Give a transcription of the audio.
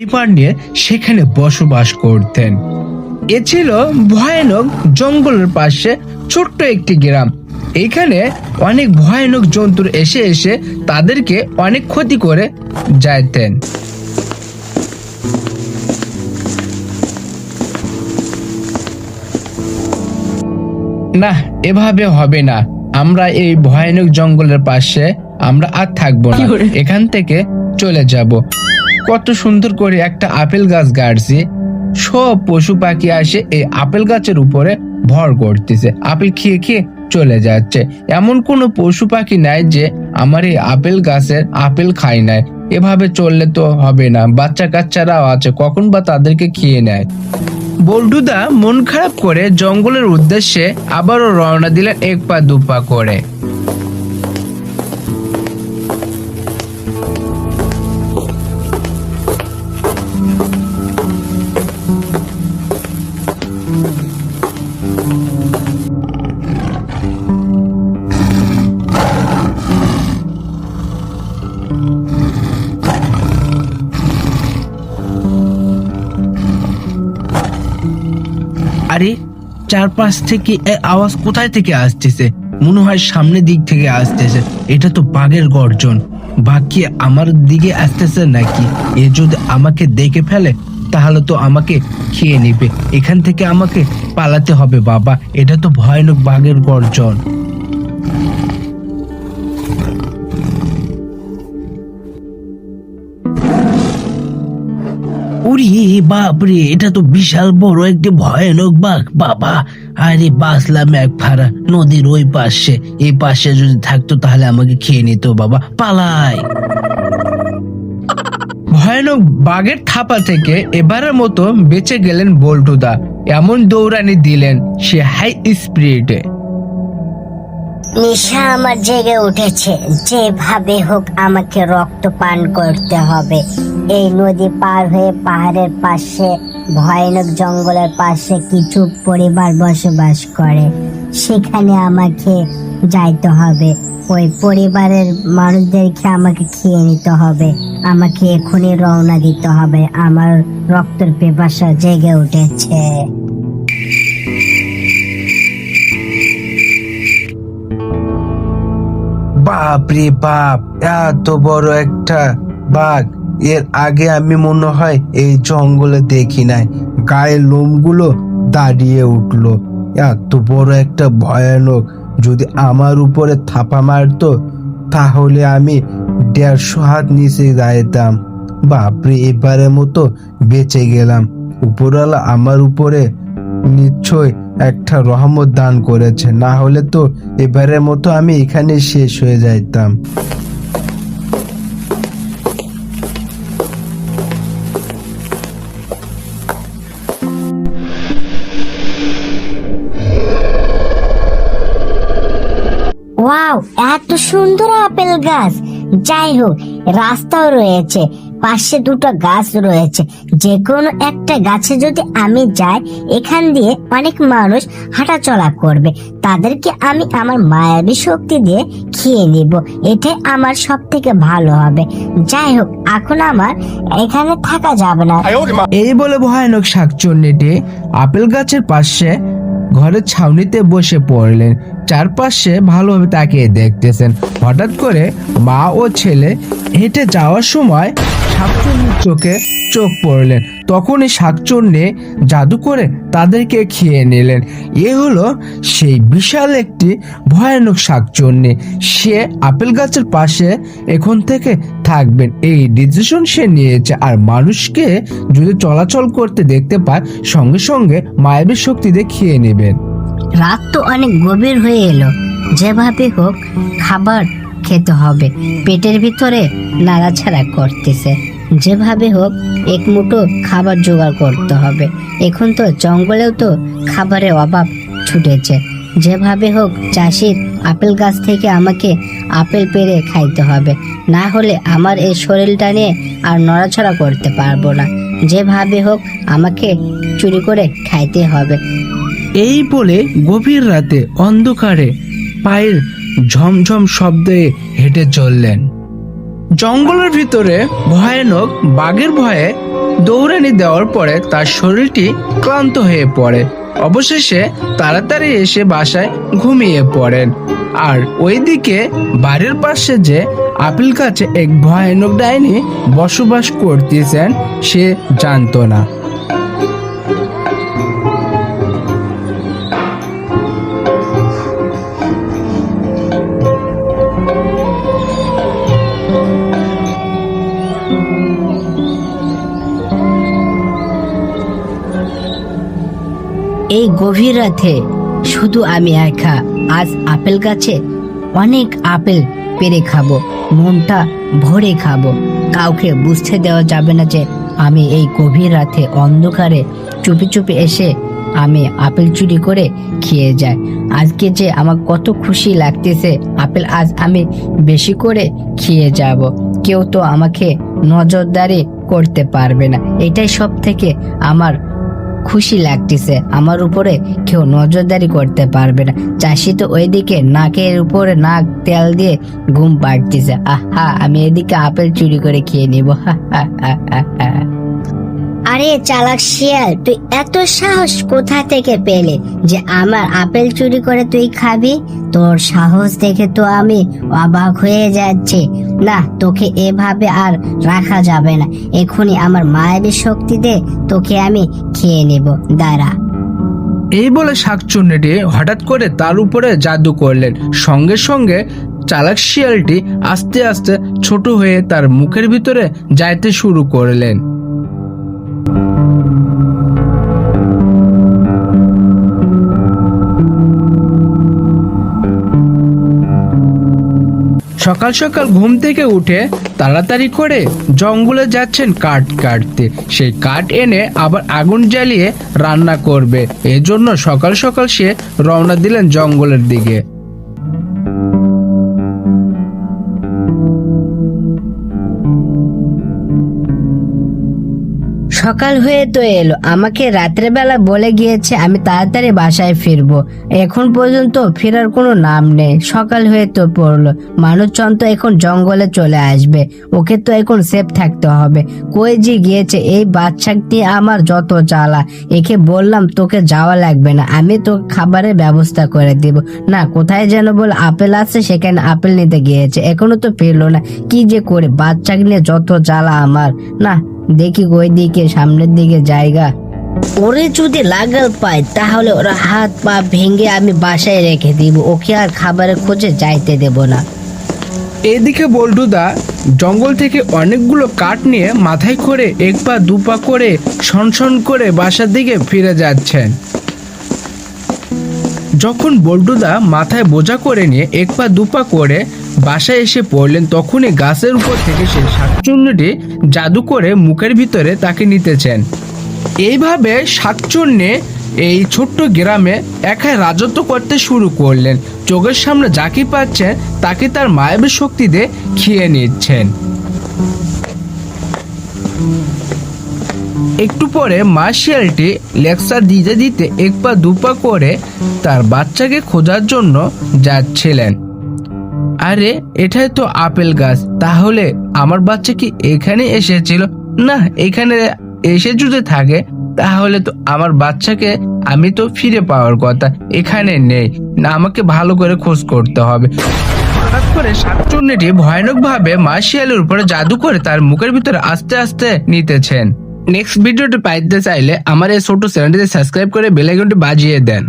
পরিবার নিয়ে সেখানে বসবাস করতেন। এ ছিল ভয়ানক জঙ্গলের পাশে ছোট্ট একটি গ্রাম। এখানে অনেক ভয়ানক জন্তুর এসে এসে তাদেরকে অনেক ক্ষতি করে যাইতেন। না এভাবে হবে না। আমরা এই ভয়ানক জঙ্গলের পাশে আমরা আর থাকব না। এখান থেকে চলে যাব। কত সুন্দর করে একটা আপেল গাছ গাড়ছি। সব পশু পাখি আসে এই আপেল গাছের উপরে ভর করতেছে। আপেল খেয়ে খেয়ে চলে যাচ্ছে। এমন কোনো পশু পাখি নাই যে আমার এই আপেল গাছের আপেল খায় নাই। এভাবে চললে তো হবে না। বাচ্চা কাচ্চারাও আছে, কখন বা তাদেরকে খেয়ে নেয়। বল্টুদা মন খারাপ করে জঙ্গলের উদ্দেশ্যে আবারও রওনা দিলেন এক পা দু পা করে। চারপাশ থেকে আওয়াজ কোথায় থেকে আসতেছে? মনে হয় সামনের দিক থেকে আসতেছে। এটা তো বাঘের গর্জন। বাঘ কি আমার দিকে আসতেছে নাকি? এ যদি আমাকে দেখে ফেলে, তাহলে তো আমাকে খেয়ে নেবে। এখান থেকে আমাকে পালাতে হবে, বাবা। এটা তো ভয়ানক বাঘের গর্জন। উরি বাপরে, এটা তো বিশাল বড় একটি ভয়ানক বাঘ। বাবা, আরে বাঁচলাম এক ফাড়া নদীর ওই পাশে। এই পাশে যদি থাকতো তাহলে আমাকে খেয়ে নিত, বাবা। পালাই। ভয়ানক বাঘের থাপা থেকে এবারের মতো বেঁচে গেলেন বল্টুদা এমন দৌড়ানি দিলেন সে হাই স্পিরিটে নেশা আমার জেগে উঠেছে। যেভাবে হোক আমাকে রক্ত পান করতে হবে। এই নদী পার হয়ে পাহাড়ের পাশে, ভয়ানক জঙ্গলের পাশে কিছু পরিবার বসবাস করে। সেখানে আমাকে যাইতে হবে। ওই পরিবারের মানুষদেরকে আমাকে খেয়ে নিতে হবে। আমাকে এখনই রওনা দিতে হবে। আমার রক্তের পেপাসা জেগে উঠেছে। বাপ রে বাপ, এত বড় একটা বাঘ। এর আগে আমি মনে হয় এই জঙ্গলে দেখি নাই। গায়ের লোমগুলো দাঁড়িয়ে উঠল। এত বড় একটা ভয়ানক, যদি আমার উপরে থাপা মারতো, তাহলে আমি দেড়শো হাত নিচে যাইতাম বাপরে, এবারের মতো বেঁচে গেলাম। উপরওয়ালা আমার উপরে নিশ্চয় একটা রহমত দান করেছে। না হলে তো এবারের মতো আমি এখানে শেষ হয়ে যাইতাম। ওয়াও, এত সুন্দর আপেল গাছ। যাই হোক, রাস্তাও রয়েছে। পাশে দুটো গাছ রয়েছে। যে কোনো একটা গাছে যদি আমি যাই এখান দিয়ে অনেক মানুষ হাঁটাচলা করবে। তাদেরকে আমি আমার মায়াবী শক্তি দিয়ে খেয়ে নিব। এটাই আমার সব থেকে ভালো হবে। যাই হোক এখন আমার এখানে থাকা যাবে না। এই বলে ভয়ানক শাকচুন্নিটি আপেল গাছের পাশে ঘরের ছাউনিতে বসে পড়লেন। চারপাশে ভালোভাবে তাকিয়ে দেখতেছেন। হঠাৎ করে মা ও ছেলে হেঁটে যাওয়ার সময় শাকচুন্নির চোখে চোখ পড়লেন। তখনই শাকচুন্নি জাদু করে তাদেরকে খেয়ে নিলেন। এ হলো সেই বিশাল একটি ভয়ানক শাকচুন্নি। সে আপেল গাছের পাশে এখন থেকে থাকবেন। এই ডিসিশন সে নিয়েছে। আর মানুষকে যদি চলাচল করতে দেখতে পায়, সঙ্গে সঙ্গে মায়াবী শক্তি দিয়ে খেয়ে নেবেন। রাত তো অনেক গভীর হয়ে এলো। যেভাবে হোক, খাবার খেতে হবে। পেটের ভিতরে নাড়াছাড়া করতেছে। যেভাবে হোক, এক মুঠো খাবার জোগাড় করতে হবে। এখন তো জঙ্গলেও তো খাবারের অভাব ছুটেছে। যেভাবে হোক, চাষির আপেল গাছ থেকে আমাকে আপেল পেরে খাইতে হবে। না হলে আমার এই শরীরটা নিয়ে আর নড়াছড়া করতে পারব না। যেভাবে হোক, আমাকে চুরি করে খাইতে হবে। এই বলে গভীর রাতে অন্ধকারে পায়ের ঝমঝম শব্দে হেঁটে চললেন। জঙ্গলের ভিতরে ভয়ানক, বাঘের ভয়ে দৌড়ানি দেওয়ার পরে তার শরীরটি ক্লান্ত হয়ে পড়ে। অবশেষে তাড়াতাড়ি এসে বাসায় ঘুমিয়ে পড়েন। আর ওইদিকে বাড়ির পাশে যে আপিল গাছে এক ভয়ানক ডাইনি বসবাস করতেছেন, সে জানতো না। এই গভীর রাতে শুধু আমি একা, আজ আপেল গাছে অনেক আপেল পেরে খাব, মনটা ভরে খাব। কাউকে বুঝতে দেওয়া যাবে না যে আমি এই গভীর রাতে অন্ধকারে চুপি চুপি এসে আমি আপেল চুরি করে খেয়ে যাই। আজকে যে আমার কত খুশি লাগতেছে, আপেল আজ আমি বেশি করে খেয়ে যাব। কেউ তো আমাকে নজরদারি করতে পারবে না। এটাই সব থেকে আমার খুশি লাগতেছে। আমার উপরে কেউ নজরদারি করতে পারবে না। চাষি তো ওইদিকে নাকের উপরে নাক তেল দিয়ে ঘুম পাড়তেছে। আহা, আমি এদিকে আপেল চুরি করে খেয়ে নিব। হা হা হা হা। আরে চালাক শিয়াল, তুই এত সাহস কোথা থেকে পেলে যে আমার আপেল চুরি করে তুই খাবি? তোর সাহস দেখে তো আমি অবাক হয়ে যাচ্ছি। না, তোকে এভাবে আর রাখা যাবে না। এখনই আমার মায়ের শক্তি দে, তোকে আমি খেয়ে নেব। দাঁড়া। এই বলে শাকচুন্নিটি হঠাৎ করে তার উপরে জাদু করলেন। সঙ্গে সঙ্গে চালাক শিয়ালটি আস্তে আস্তে ছোট হয়ে তার মুখের ভিতরে যাইতে শুরু করলেন। সকাল সকাল ঘুম থেকে উঠে তাড়াতাড়ি করে জঙ্গলে যাচ্ছেন কাঠ কাটতে। সেই কাঠ এনে আবার আগুন জ্বালিয়ে রান্না করবে। এজন্য সকাল সকাল সে রওনা দিলেন জঙ্গলের দিকে। সকাল হয়ে তো এলো। আমাকে রাত্রেবেলা বলে গিয়েছে, আমি তাড়াতাড়ি বাসায় ফিরবো। এখন পর্যন্ত ফেরার কোনো নাম নেই। সকাল হয়ে তো পড়ল। মানুষজন তো এখন জঙ্গলে চলে আসবে। ওকে তো এখন সেফ থাকতে হবে। কই যে গিয়েছে? এই বাচ্চাটি আমার যত জ্বালা। একে বললাম, তোকে যাওয়া লাগবে না। আমি তো খাবারের ব্যবস্থা করে দিব। না, কোথায় যেন বল আপেল আছে, সেখানে আপেল নিতে গিয়েছে। এখনও তো ফিরলো না। কি যে করে? বাচ্চাকে নিয়ে যত জ্বালা আমার। না দেখি ওই দিকে, সামনের দিকে জায়গা। ওরে যদি লাগাল পায়, তাহলে ওরা হাত পা ভেঙে আমি বাসায় রেখে দিব। ওকে আর খাবারের খোঁজে যাইতে দেব না। এদিকে বল্টুদা জঙ্গল থেকে অনেকগুলো কাঠ নিয়ে মাথায় করে এক পা দু পা করে সনসন করে বাসার দিকে ফিরে যাচ্ছেন যখন বল্টুদা মাথায় বোঝা করে নিয়ে এক পা দু পা করে বাসায় এসে পড়লেন, তখনই গাছের উপর থেকে সেই শাকচুন্নিটি জাদু করে মুখের ভিতরে তাকে নিতেছেন। এইভাবে শাকচুন্নি এই ছোট্ট গ্রামে একাই রাজত্ব করতে শুরু করলেন। চোখের সামনে যাকে পাচ্ছেন তাকে তার মায়াবী শক্তিতে খেয়ে নিচ্ছেন। একটু পরে মা শিয়ালটি লেকচার দিতে দিতে এক পা দু পা করে তার বাচ্চাকে খোঁজার জন্য যাচ্ছিলেন। আরে, এটাই তো আপেল গাছ। তাহলে আমার বাচ্চা কি এখানে এসেছিল? না, এখানে এসে যদি থাকে, তাহলে তো আমার বাচ্চাকে আমি তো ফিরে পাওয়ার কথা। এখানে নেই। না, আমাকে ভালো করে খোঁজ করতে হবে। হঠাৎ করে শাকচুন্নিটি ভয়ানক ভাবে মা শিয়ালের উপরে জাদু করে তার মুখের ভিতরে আস্তে আস্তে নিতেছেন। নেক্সট ভিডিওটি পাইতে চাইলে আমার এই ছোট চ্যানেলটিতে সাবস্ক্রাইব করে বেল আইকনটি বাজিয়ে দেন।